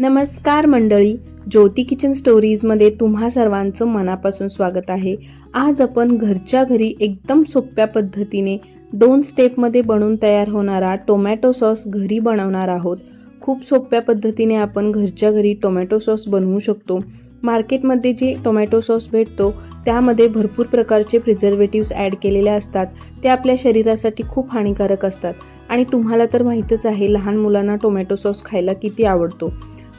नमस्कार मंडळी ज्योती किचन स्टोरीजमध्ये तुम्हा सर्वांचं मनापासून स्वागत आहे. आज आपण घरच्या घरी एकदम सोप्या पद्धतीने दोन स्टेपमध्ये बनवून तयार होणारा टोमॅटो सॉस घरी बनवणार आहोत. खूप सोप्या पद्धतीने आपण घरच्या घरी टोमॅटो सॉस बनवू शकतो. मार्केटमध्ये जे टोमॅटो सॉस भेटतो त्यामध्ये भरपूर प्रकारचे प्रिझर्वेटिव्स ॲड केलेले असतात. ते आपल्या शरीरासाठी खूप हानिकारक असतात. आणि तुम्हाला तर माहीतच आहे लहान मुलांना टोमॅटो सॉस खायला किती आवडतो.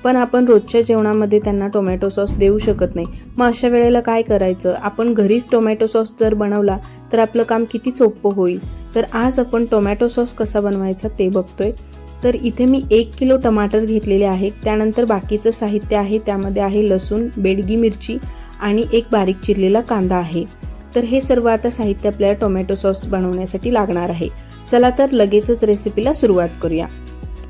पण आपण रोजच्या जेवणामध्ये त्यांना टोमॅटो सॉस देऊ शकत नाही. मग अशा वेळेला काय करायचं? आपण घरीच टोमॅटो सॉस जर बनवला तर आपलं काम किती सोपं होईल? तर आज आपण टोमॅटो सॉस कसा बनवायचा ते बघतोय. तर इथे मी एक किलो टमाटर घेतलेले आहे त्यानंतर बाकीचं साहित्य आहे. त्यामध्ये आहे लसूण बेडगी मिरची आणि एक बारीक चिरलेला कांदा आहे. तर हे सर्व आता साहित्य आपल्याला टोमॅटो सॉस बनवण्यासाठी लागणार आहे. चला तर लगेचच रेसिपीला सुरुवात करूया.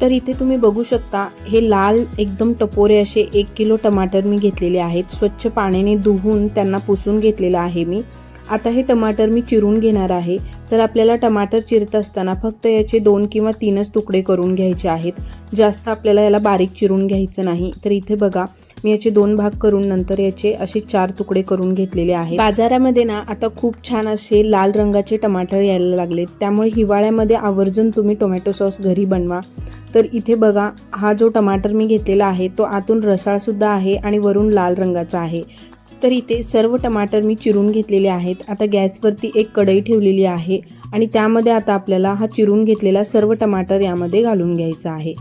तर इथे तुम्ही बघू शकता हे लाल एकदम टपोरे असे एक किलो टमाटर मी घेतलेले आहेत. स्वच्छ पाण्याने धुवून त्यांना पुसून घेतलेलं आहे मी. आता हे टमाटर मी चिरून घेणार आहे. तर आपल्याला टमाटर चिरत असताना फक्त याचे दोन किंवा तीनच तुकडे करून घ्यायचे आहेत. जास्त आपल्याला याला बारीक चिरून घ्यायचं नाही. तर इथे बघा मी याचे दोन भाग करून नंतर याचे असे चार तुकडे करून घेतलेले आहेत. बाजारामध्ये ना आता खूप छान असे लाल रंगाचे टमाटर यायला लागले त्यामुळे हिवाळ्यामध्ये आवर्जून तुम्ही टोमॅटो सॉस घरी बनवा. तर इथे बघा हा जो टमाटर मी घेतलेला आहे तो आतून रसाळसुद्धा आहे आणि वरून लाल रंगाचा आहे. तर इथे सर्व टमाटर मी चिरून घेतलेले आहेत. आता गॅसवरती एक कढई ठेवलेली आहे आणि त्यामध्ये आता आपल्याला हा चिरून घेतलेला सर्व टमाटर यामध्ये घालून घ्यायचा आहे.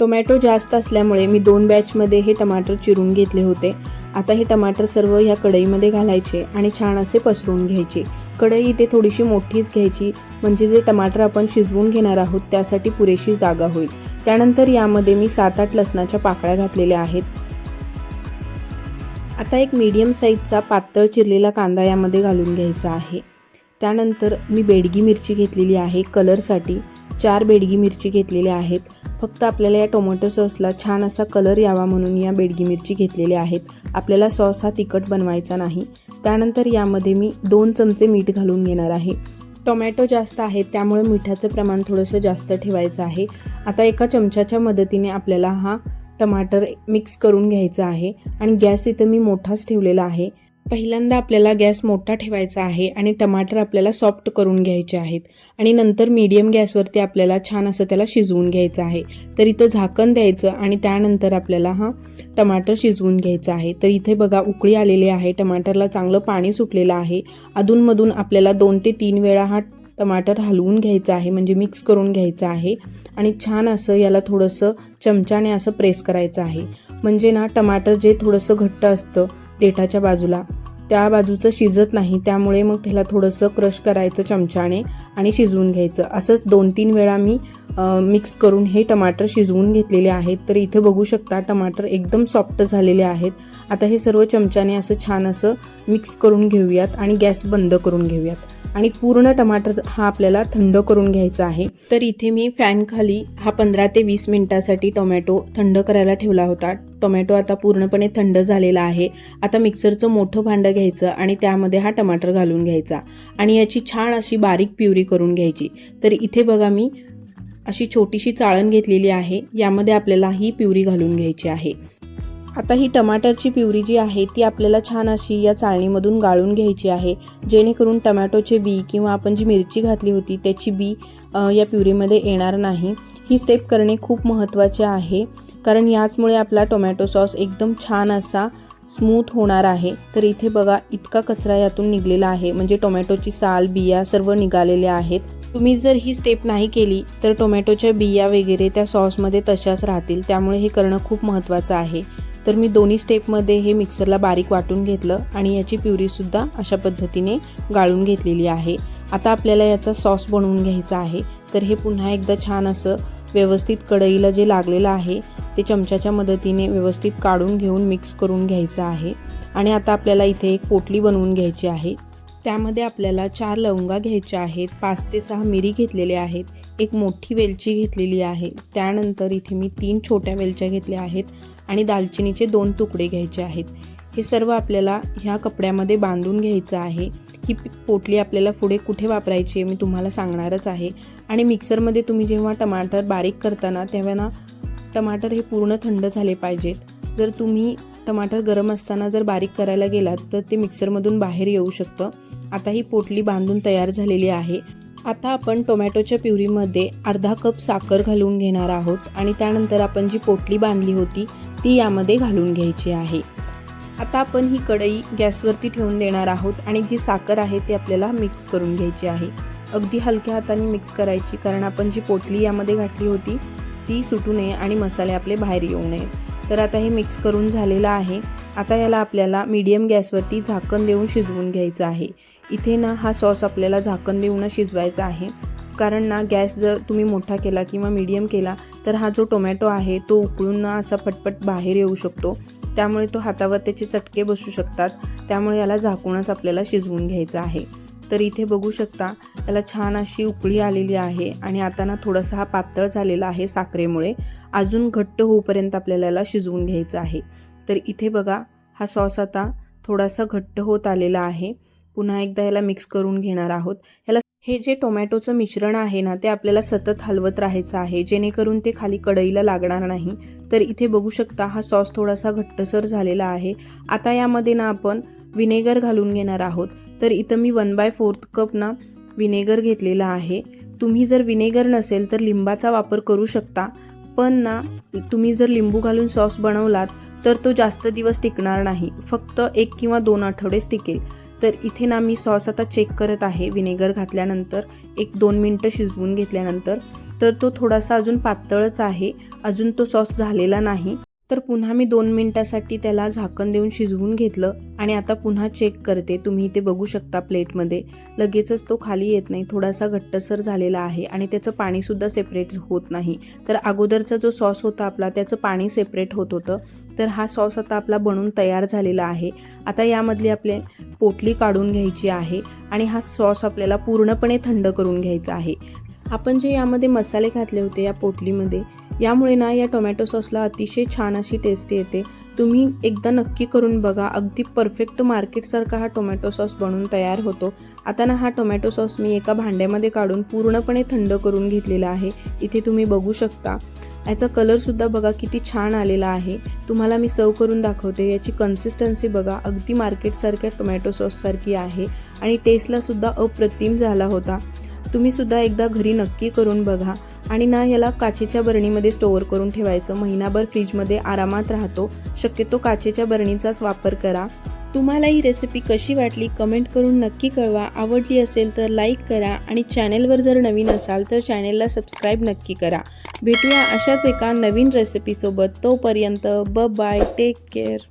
टोमॅटो जास्त असल्यामुळे मी दोन बॅचमध्ये हे टमाटर चिरून घेतले होते. आता हे टमाटर सर्व ह्या कढईमध्ये घालायचे आणि छान असे पसरून घ्यायचे. कढई इथे थोडीशी मोठीच घ्यायची म्हणजे जे टमाटर आपण शिजवून घेणार आहोत त्यासाठी पुरेशी जागा होईल. त्यानंतर यामध्ये मी सात आठ लसणाच्या पाकळ्या घातलेल्या आहेत. आता एक मीडियम साईजचा पातळ चिरलेला कांदा यामध्ये घालून घ्यायचा आहे. त्यानंतर मी बेडगी मिरची घेतलेली आहे कलरसाठी चार बेडगी मिरची घेतलेल्या आहेत. फक्त आपल्याला या टोमॅटो सॉसला छान असा कलर यावा म्हणून या बेडगी मिरची घेतलेल्या आहेत. आपल्याला सॉस हा तिखट बनवायचा नाही. त्यानंतर यामध्ये मी दोन चमचे मीठ घालून घेणार आहे. टोमॅटो जास्त आहे त्यामुळे मिठाचं प्रमाण थोडंसं जास्त ठेवायचं आहे. आता एका चमच्याच्या मदतीने आपल्याला हा टमाटर मिक्स करून घ्यायचं आहे आणि गॅस इथं मी मोठाच ठेवलेला आहे. पहिल्यांदा आपल्याला गॅस मोठा ठेवायचा आहे आणि टमाटर आपल्याला सॉफ्ट करून घ्यायचे आहेत. आणि नंतर मीडियम गॅसवरती आपल्याला छान असं त्याला शिजवून घ्यायचं आहे. तर इथं झाकण द्यायचं आणि त्यानंतर आपल्याला हा टमाटर शिजवून घ्यायचा आहे. तर इथे बघा उकळी आलेली आहे. टमाटरला चांगलं पाणी सुटलेलं आहे. अधूनमधून आपल्याला दोन ते तीन वेळा हा टमाटर हलवून घ्यायचं आहे म्हणजे मिक्स करून घ्यायचं आहे आणि छान असं याला थोडंसं चमच्याने असं प्रेस करायचं आहे. म्हणजे ना टमाटर जे थोडंसं घट्ट असतं देठाच्या बाजूला त्या बाजूचं शिजत नाही त्यामुळे मग त्याला थोडंसं क्रश करायचं चमच्याने आणि शिजवून घ्यायचं. असंच दोन तीन वेळा मी मिक्स करून हे टमाटर शिजवून घेतलेले आहेत. तर इथे बघू शकता टमाटर एकदम सॉफ्ट झालेले आहेत. आता हे सर्व चमच्याने असं छान असं मिक्स करून घेऊयात आणि गॅस बंद करून घेऊयात. आणि पूर्ण टमाटर हा आपल्याला थंड करून घ्यायचा आहे. तर इथे मी फॅनखाली हा पंधरा ते वीस मिनिटासाठी टोमॅटो थंड करायला ठेवला होता. टोमॅटो आता पूर्णपणे थंड झालेला आहे. आता मिक्सरचं मोठं भांडं घ्यायचं आणि त्यामध्ये हा टमाटर घालून घ्यायचा. आणि याची छान अशी बारीक प्युरी करून घ्यायची. तर इथे बघा मी अशी छोटीशी चाळण घेतलेली आहे. यामध्ये आपल्याला ही प्युरी घालून घ्यायची आहे. आता ही टमाटरची प्युरी जी आहे ती आपल्याला छान अशी या चाळणीमधून गाळून घ्यायची आहे. जेणेकरून टमॅटोचे बी किंवा आपण जी मिरची घातली होती त्याची बी या प्युरीमध्ये येणार नाही. ही स्टेप करणे खूप महत्त्वाचे आहे कारण याचमुळे आपला टोमॅटो सॉस एकदम छान असा स्मूथ होणार आहे. तर इथे बघा इतका कचरा यातून निघलेला आहे. म्हणजे टोमॅटोची साल बिया सर्व निघालेल्या आहेत. तुम्ही जर ही स्टेप नाही केली तर टोमॅटोच्या बिया वगैरे त्या सॉसमध्ये तशाच राहतील. त्यामुळे हे करणं खूप महत्त्वाचं आहे. तर मी दोन्ही स्टेपमध्ये हे मिक्सरला बारीक वाटून घेतलं आणि याची प्युरीसुद्धा अशा पद्धतीने गाळून घेतलेली आहे. आता आपल्याला याचा सॉस बनवून घ्यायचा आहे. तर हे पुन्हा एकदा छान असं व्यवस्थित कढईला जे लागलेलं आहे ते चमच्याच्या मदतीने व्यवस्थित काढून घेऊन मिक्स करून घ्यायचं आहे. आणि आता आपल्याला इथे एक पोटली बनवून घ्यायची आहे. त्यामध्ये आपल्याला चार लवंगा घ्यायच्या आहेत पाच ते सहा मिरी घेतलेल्या आहेत. एक मोठी वेलची घेतलेली आहे. त्यानंतर इथे मी तीन छोट्या वेलच्या घेतल्या आहेत आणि दालचिनीचे दोन तुकडे घ्यायचे आहेत. हे सर्व आपल्याला ह्या कपड्यामध्ये बांधून घ्यायचं आहे. ही पोटली आपल्याला पुढे कुठे वापरायची आहे मी तुम्हाला सांगणारच आहे. आणि मिक्सरमध्ये तुम्ही जेव्हा टमाटर बारीक करताना तेव्हा ना टमाटर हे पूर्ण थंड झाले पाहिजेत. जर तुम्ही टमाटर गरम असताना जर बारीक करायला गेलात तर ते मिक्सरमधून बाहेर येऊ शकतं. आता ही पोटली बांधून तयार झालेली आहे. आता आपण टोमॅटोच्या प्युरीमध्ये अर्धा कप साखर घालून घेणार आहोत आणि त्यानंतर आपण जी पोटली बांधली होती ती यामध्ये घालून घ्यायची आहे. आता आपण ही कढई गॅसवरती ठेवून देणार आहोत आणि जी साखर आहे ती आपल्याला मिक्स करून घ्यायची आहे. अगदी हलक्या हाताने मिक्स करायची कारण आपण जी पोटली यामध्ये घातली होती ती सुटू नये आणि मसाले आपले बाहेर येऊ नये. तर आता हे मिक्स करून झालेलं आहे. आता याला आपल्याला मीडियम गॅसवरती झाकण देऊन शिजवून घ्यायचं आहे. इथे ना हा सॉस आपल्याला झाकण देऊन शिजवायचा आहे. कारण ना गॅस जर तुम्ही मोठा केला किंवा मीडियम केला तर हा जो टोमॅटो आहे तो उकळून ना असा पटपट बाहेर येऊ शकतो. त्यामुळे तो हातावर त्याचे चटके बसू शकतात. त्यामुळे याला झाकूनच आपल्याला शिजवून घ्यायचं आहे. तर इथे बघू शकता याला छान अशी उकळी आलेली आहे आणि आता ना थोडासा हा पातळ झालेला आहे साखरेमुळे. अजून घट्ट होऊपर्यंत आपल्याला याला शिजवून घ्यायचं आहे. तर इथे बघा हा सॉस आता थोडासा घट्ट होत आलेला आहे. पुन्हा एकदा याला मिक्स करून घेणार आहोत. ह्याला हे जे टोमॅटोचं मिश्रण आहे ना ते आपल्याला सतत हलवत राहायचं आहे. जेणेकरून ते खाली कढईला लागणार नाही. तर इथे बघू शकता हा सॉस थोडासा घट्टसर झालेला आहे. आता यामध्ये ना आपण विनेगर घालून घेणार आहोत. तर इथं मी वन बाय फोर्थ कप ना विनेगर घेतलेला आहे. तुम्ही जर विनेगर नसेल तर लिंबाचा वापर करू शकता. पण ना तुम्ही जर लिंबू घालून सॉस बनवलात तर तो जास्त दिवस टिकणार नाही. फक्त एक किंवा दोन आठवडेच टिकेल. तर इथे ना मी सॉस आता चेक करत आहे विनेगर घातल्यानंतर एक दोन मिनटं शिजवून घेतल्यानंतर. तर तो थोडासा अजून पातळच आहे अजून तो सॉस झालेला नाही. तर पुन्हा मी दोन मिनटासाठी त्याला झाकण देऊन शिजवून घेतलं आणि आता पुन्हा चेक करते तुम्ही इथे बघू शकता प्लेटमध्ये. लगेचच तो खाली येत नाही थोडासा घट्टसर झालेला आहे आणि त्याचं पाणीसुद्धा सेपरेट होत नाही. तर अगोदरचा जो सॉस होता आपला त्याचं पाणी सेपरेट होत होतं. तर हा सॉस आता आपला बनून तयार झालेला आहे. आता यामधली आपले पोटली काढून घ्यायची आहे आणि हा सॉस आपल्याला पूर्णपणे थंड करून घ्यायचा आहे. आपण जे यामध्ये मसाले घातले होते या पोटलीमध्ये यामुळे ना या टोमॅटो सॉसला अतिशय छान अशी टेस्ट येते. तुम्ही एकदा नक्की करून बघा अगदी परफेक्ट मार्केटसारखा हा टोमॅटो सॉस बनून तयार होतो. आता ना हा टोमॅटो सॉस मी एका भांड्यामध्ये काढून पूर्णपणे थंड करून घेतलेला आहे. इथे तुम्ही बघू शकता. याचा कलरसुद्धा बघा किती छान आलेला आहे. तुम्हाला मी सर्व करून दाखवते. याची कन्सिस्टन्सी बघा अगदी मार्केटसारख्या टोमॅटो सॉससारखी आहे. आणि टेस्टलासुद्धा अप्रतिम झाला होता. तुम्हीसुद्धा एकदा घरी नक्की करून बघा. आणि ना याला काचेच्या बरणीमध्ये स्टोअर करून ठेवायचं. महिनाभर फ्रीजमध्ये आरामात राहतो. शक्यतो काचेच्या बरणीचाच वापर करा. तुम्हाला ही रेसिपी कशी वाटली कमेंट करून नक्की कळवा. आवडली असेल तर लाईक करा आणि चॅनेलवर जर नवीन असाल तर चॅनेलला सबस्क्राईब नक्की करा. भेटूया अशाच एका नवीन रेसिपीसोबत तोपर्यंत ब बाय टेक केअर